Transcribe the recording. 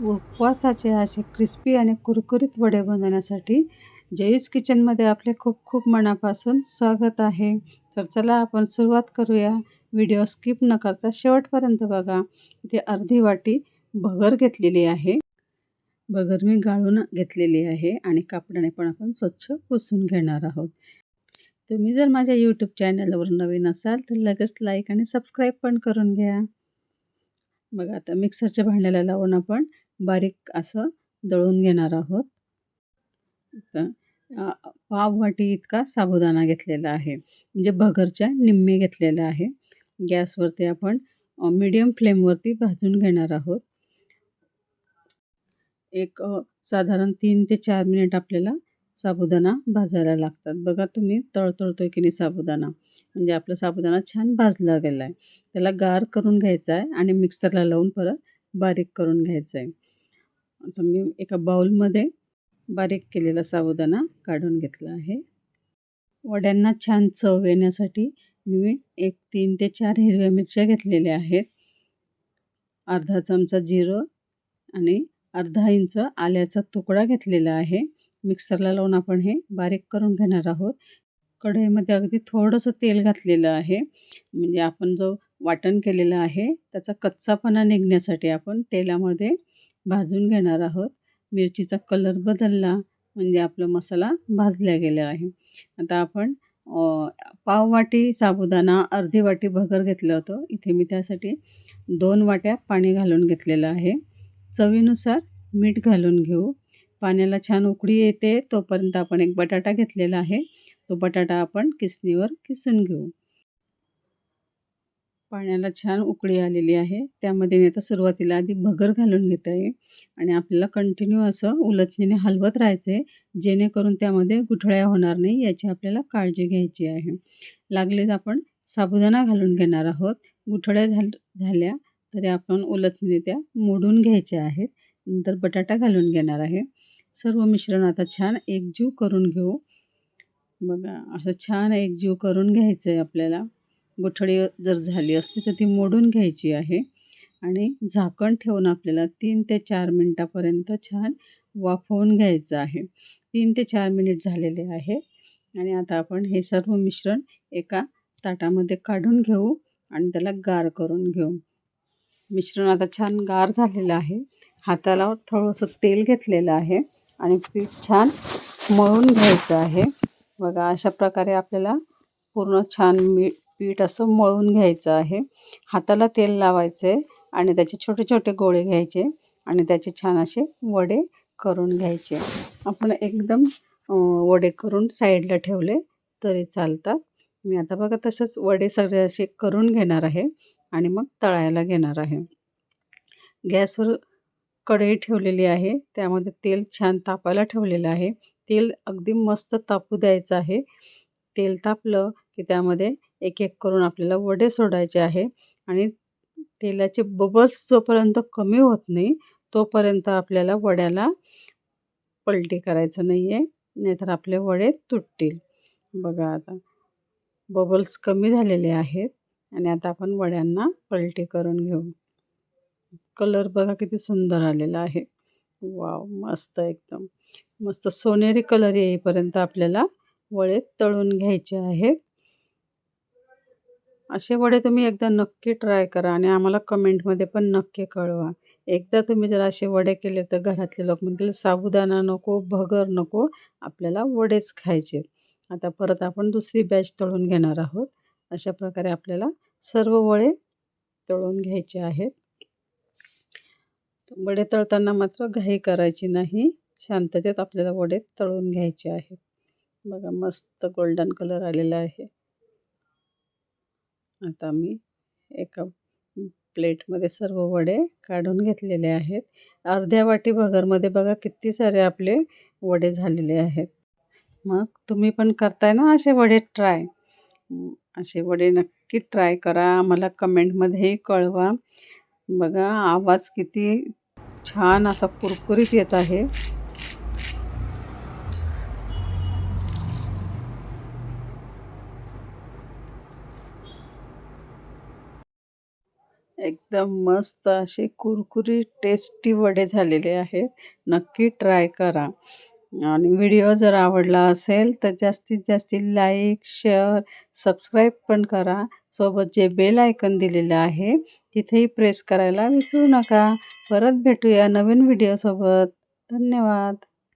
उपवासाचे असे क्रिस्पी आणि कुरकुरीत वडे बनवण्यासाठी जयीस किचनमध्ये आपले खूप खूप मनापासून स्वागत आहे. तर चला आपण सुरुवात करूया. व्हिडिओ स्किप न करता शेवटपर्यंत बघा. इथे अर्धी वाटी भगर घेतलेली आहे. भगर मी गाळून घेतलेली आहे आणि कापडाने पण आपण स्वच्छ पुसून घेणार आहोत. तुम्ही जर माझ्या यूट्यूब चॅनलवर नवीन असाल तर लगेच लाईक आणि सबस्क्राईब पण करून घ्या. बघा आता मिक्सरच्या भांड्याला लावून आपण बारीक असं दळून घेणार आहोत. तर पाव वाटी इतका साबुदाणा घेतलेला आहे. म्हणजे भगरच्या निम्मे घेतलेला आहे. गॅसवरती आपण मीडियम फ्लेमवरती भाजून घेणार आहोत. एक साधारण तीन ते चार मिनिट आपल्याला साबुदाणा भाजायला लागतात. बघा तुम्ही तळतळतोय की नाही साबुदाणा. म्हणजे आपला साबुदाणा छान भाजला गेला आहे त्याला गार करून घ्यायचा आहे आणि मिक्सरला लावून परत बारीक करून घ्यायचं आहे. आता मी एका बाउलमध्ये बारीक केलेला साबुदाणा काढून घेतला आहे. वड्यांना छान चव येण्यासाठी मी एक तीन ते चार हिरव्या मिरच्या घेतलेल्या आहेत. अर्धा चमचा जिरं आणि अर्धा इंच आल्याचा तुकडा घेतलेला आहे. मिक्सरला लावून आपण हे बारीक करून घेणार आहोत. कढईमध्ये अगदी थोडंसं तेल घातलेलं आहे. म्हणजे आपण जो वाटण केलेलं आहे त्याचा कच्चापणा निघण्यासाठी आपण तेलामध्ये भाजून घेणार आहोत. मिरचीचा कलर बदलला म्हणजे आपला मसाला भाजला गेला आहे. आता आपण पाव वाटी साबुदाणा अर्धी वाटी भगर घेतलं होतं. इथे मी त्यासाठी दोन वाट्या पाणी घालून घेतलेलं आहे. चवीनुसार मीठ घालून घेऊ. पाण्याला छान उकळी येते तोपर्यंत आपण एक बटाटा घेतलेला आहे. तो बटाटा आपण किसणीवर किसून घेऊ. पाण्याला छान उकळी आलेली आहे. त्यामध्ये मी आता सुरुवातीला आधी भगर घालून घेत आहे आणि आपल्याला कंटिन्यू असं उलथणीने हलवत राहायचं आहे जेणेकरून त्यामध्ये गुठळ्या होणार नाही याची आपल्याला काळजी घ्यायची आहे. लागलेच आपण साबुदाणा घालून घेणार आहोत. गुठळ्या झाल झाल्या तरी आपण उलथणीने त्या मोडून घ्यायच्या आहेत. नंतर बटाटा घालून घेणार आहे. सर्व मिश्रण आता छान एकजीव करून घेऊ. बघा असं छान एकजीव करून घ्यायचं आहे आपल्याला. गुठळी जर झाली असती तर ती मोडून घ्यायची आहे. आणि झाकण ठेवून आपल्याला तीन ते चार मिनटापर्यंत छान वाफवून घ्यायचं आहे. तीन ते चार मिनिट झालेले आहे. आणि आता आपण हे सर्व मिश्रण एका ताटामध्ये काढून घेऊ आणि त्याला गार करून घेऊ. मिश्रण आता छान गार झालेलं आहे. हाताला थोडंसं तेल घेतलेलं आहे आणि पीठ छान मळून घ्यायचं आहे. बघा अशा प्रकारे आपल्याला पूर्ण छान मी पीठ असं मळून घ्यायचं आहे. हाताला तेल लावायचं आहे आणि त्याचे छोटे छोटे गोळे घ्यायचे आणि त्याचे छान असे वडे करून घ्यायचे. आपण एकदम वडे करून साईडला ठेवले तरी चालतात. मी आता बघा तसंच वडे सगळे असे करून घेणार आहे आणि मग तळायला घेणार आहे. गॅसवर कढई ठेवलेली आहे. त्यामध्ये तेल छान तापायला ठेवलेलं आहे. तेल अगदी मस्त तापू द्यायचं आहे. तेल तापलं की त्यामध्ये एक एक करून आपल्याला वडे सोडायचे आहे. आणि तेलाचे बबल्स जोपर्यंत कमी होत नाही तोपर्यंत आपल्याला वड्याला पलटी करायचं नाही आहे नाहीतर आपले वडे तुटतील. बघा आता. बबल्स कमी झालेले आहेत. आणि आता आपण वड्यांना पलटी करून घेऊ. कलर बघा किती सुंदर आलेला आहे. वाव मस्त एकदम. मस्त सोनेरी कलर येईपर्यंत आपल्याला वडे तळून घ्यायचे आहेत. असे वडे तुम्ही एकदा नक्की ट्राय करा आणि आम्हाला कमेंटमध्ये पण नक्की कळवा. एकदा तुम्ही जर असे वडे केले तर घरातले लोक म्हणतील साबुदाणा नको भगर नको आपल्याला वडेच खायचे. आता परत आपण दुसरी बॅच तळून घेणार आहोत. अशा प्रकारे आपल्याला सर्व वडे तळून घ्यायचे आहेत. वडे तळताना मात्र घाई करायची नाही. शांततेत आपल्याला वडे तळून घ्यायचे आहेत. बघा मस्त गोल्डन कलर आलेला आहे. आता मी एका प्लेटमध्ये सर्व वडे काढून घेतलेले आहेत. अर्ध्या वाटी भगरमध्ये बघा किती सारे आपले वडे झालेले आहेत. मग तुम्ही पण करताय ना असे वडे ट्राय? असे वडे नक्की ट्राय करा. मला कमेंटमध्येही कळवा. बघा आवाज किती छान असा कुरकुरीत येत आहे. एकदम मस्त असे कुरकुरीत टेस्टी वडे झालेले आहेत. नक्की ट्राय करा. आणि व्हिडिओ जर आवडला असेल तर जास्तीत जास्त लाईक शेअर सबस्क्राईब पण करा. सोबत जे बेल आयकन दिलेलं आहे तिथेही प्रेस करायला विसरू नका. परत भेटूया नवीन व्हिडिओसोबत धन्यवाद.